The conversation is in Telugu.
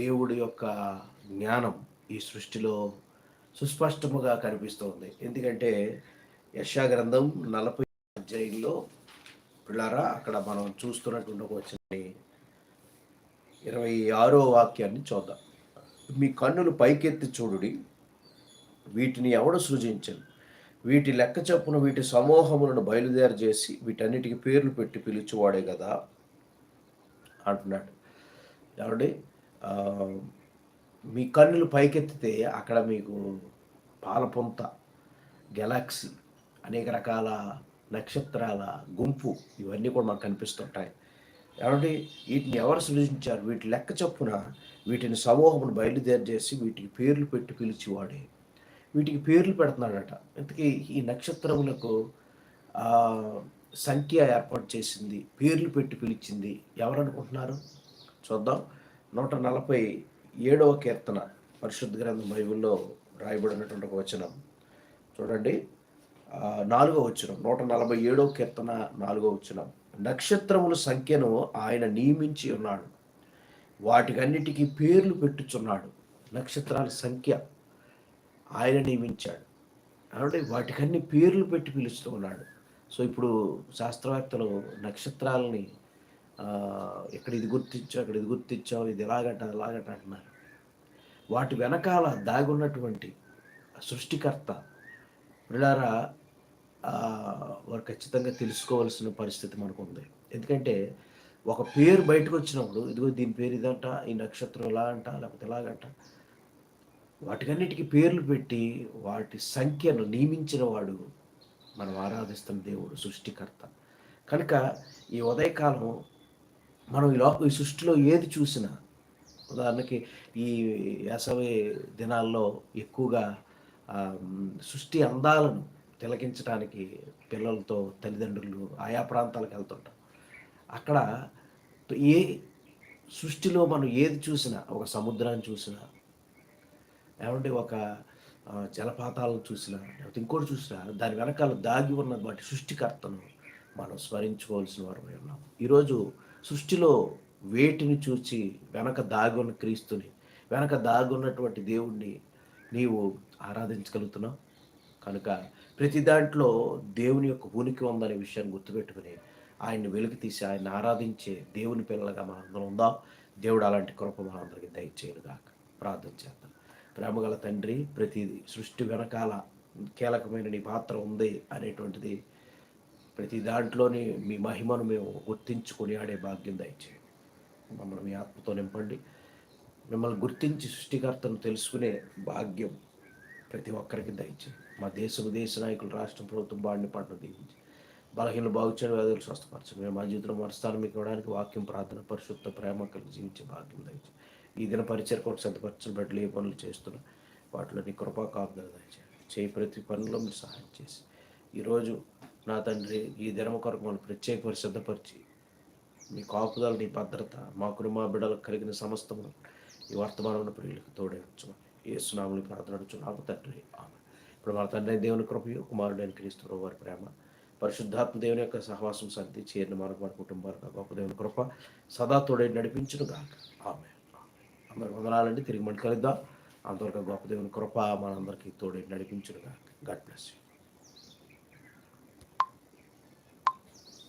దేవుడి యొక్క జ్ఞానం ఈ సృష్టిలో సుస్పష్టముగా కనిపిస్తోంది. ఎందుకంటే యశా గ్రంథం నలభై అధ్యాయంలో పిల్లారా అక్కడ మనం చూస్తున్నటువంటి ఒక వచ్చిన ఇరవై ఆరో వాక్యాన్ని చూద్దాం. మీ కన్నులు పైకెత్తి చూడుడి వీటిని ఎవడు సృజించను? వీటి లెక్క చొప్పున వీటి సమూహములను బయలుదేరి చేసి వీటన్నిటికీ పేర్లు పెట్టి పిలుచువాడే కదా? అంటున్నాడు. కాబట్టి మీ కన్నులు పైకెత్తితే అక్కడ మీకు పాలపొంత గెలాక్సీ అనేక రకాల నక్షత్రాల గుంపు ఇవన్నీ కూడా మనకు కనిపిస్తుంటాయి. కాబట్టి వీటిని ఎవరు సృజించారు? వీటి లెక్క చొప్పున వీటిని సమూహమును బయలుదేరి చేసి వీటికి పేర్లు పెట్టి పిలిచేవాడే. వీటికి పేర్లు పెడుతున్నాడట. ఇంతకీ ఈ నక్షత్రములకు సంఖ్య ఏర్పాటు చేసింది పేర్లు పెట్టి పిలిచింది ఎవరు అనుకుంటున్నారు? చూద్దాం. నూట నలభై ఏడవ కీర్తన పరిశుద్ధ గ్రంథం బైబిల్లో రాయబడినటువంటి ఒక వచనం. చూడండి. నాలుగో వచనం. నూట నలభై ఏడవ కీర్తన నాలుగో వచనం. నక్షత్రముల సంఖ్యను ఆయన నియమించి ఉన్నాడు. వాటికన్నిటికీ పేర్లు పెట్టుచున్నాడు. నక్షత్రాల సంఖ్య ఆయన నియమించాడు. అంటే వాటికన్నీ పేర్లు పెట్టి పిలుస్తూ ఉన్నాడు. సో ఇప్పుడు శాస్త్రవేత్తలు నక్షత్రాలని ఇక్కడ ఇది గుర్తించావు ఇక్కడ ఇది గుర్తించావు ఇది ఎలాగట అలాగట అంటున్నారు. వాటి వెనకాల దాగి ఉన్నటువంటి సృష్టికర్త పిల్లారా వారు ఖచ్చితంగా తెలుసుకోవాల్సిన పరిస్థితి మనకు ఉంది ఎందుకంటే ఒక పేరు బయటకు వచ్చినప్పుడు ఇదిగో దీని పేరు ఇదంట ఈ నక్షత్రం ఇలా అంట లేకపోతే ఇలాగంట వాటికన్నిటికీ పేర్లు పెట్టి వాటి సంఖ్యను నియమించిన వాడు మనం ఆరాధిస్తున్న దేవుడు సృష్టికర్త. కనుక ఈ ఉదయకాలం మనం ఈ లో ఈ సృష్టిలో ఏది చూసినా ఉదాహరణకి ఈ వేసవి దినాల్లో ఎక్కువగా సృష్టి అందాలను తిలకించడానికి పిల్లలతో తల్లిదండ్రులు ఆయా ప్రాంతాలకు వెళ్తుంటాం. అక్కడ ఏ సృష్టిలో మనం ఏది చూసినా ఒక సముద్రాన్ని చూసినా ఏమంటే ఒక జలపాతాలను చూసినా లేకపోతే ఇంకోటి చూసినా దాని వెనకాల దాగి ఉన్న వాటి సృష్టికర్తను మనం స్మరించుకోవాల్సిన వారు ఉన్నాం. ఈరోజు సృష్టిలో వేటిని చూచి వెనక దాగున్న క్రీస్తుని వెనక దాగున్నటువంటి దేవుణ్ణి నీవు ఆరాధించగలుగుతున్నావు. కనుక ప్రతి దాంట్లో దేవుని యొక్క ఉనికి ఉందనే విషయాన్ని గుర్తుపెట్టుకుని ఆయన్ని వెలుగు తీసి ఆయన ఆరాధించే దేవుని పిల్లలుగా మనందరం ఉందాం. దేవుడు అలాంటి కృప మనందరికీ దయచేయనుగాక. ప్రార్థన చేద్దాం. ప్రేమగల తండ్రి ప్రతి సృష్టి వెనకాల కీలకమైన నీ పాత్ర ఉంది అనేటువంటిది ప్రతి దాంట్లోని మీ మహిమను మేము గుర్తించుకొని ఆడే భాగ్యం దయచేయండి. మమ్మల్ని మీ ఆత్మతో నింపండి. మిమ్మల్ని గుర్తించి సృష్టికర్తను తెలుసుకునే భాగ్యం ప్రతి ఒక్కరికి దయచేయండి. మా దేశం దేశ నాయకులు రాష్ట్ర ప్రభుత్వం బాడిని పంటను దీవించి బలహీన బాగుచ్చిన వ్యాధులు స్వస్థపరచండి. మేము మా జీవితంలో మరుస్తాను మీకు ఇవ్వడానికి వాక్యం ప్రార్థన పరిశుద్ధ ప్రేమ కలిగి జీవించే భాగ్యం దయచేయండి. ఈ దిన పరిచయ కొరకు సంతపరచని బట్టి ఏ పనులు చేస్తున్నా వాటిలో నీ కృపా కాపుదల దయచేయండి. చేయి ప్రతి పనిలో మీరు సహాయం చేసి ఈరోజు నా తండ్రి ఈ దినం కొరకు మనం ప్రత్యేక పరిశుద్ధపరిచి మీ కాపుదల నీ భద్రత మాకు మా బిడ్డలకు కలిగిన సమస్తము ఈ వర్తమానమైన ప్రియులకు తోడే ఉంచమని ఏ సునాములు ప్రార్థనడుచున్నాము తండ్రి. ఆమె ఇప్పుడు మన తండ్రి దేవుని కృపయు కుమారుడైన క్రీస్తు వారి ప్రేమ పరిశుద్ధాత్మ దేవుని యొక్క సహవాసం సంతి చేరిన మనకు మన కుటుంబాలకు గొప్ప దేవుని కృప సదా తోడే నడిపించును గాక. ఆమె అందరు వందనాలండి. తిరిగి మళ్ళీ కలుద్దాం. అంతవరకు గొప్ప దేవుని కృప మనందరికీ తోడే నడిపించును గాక. God bless you.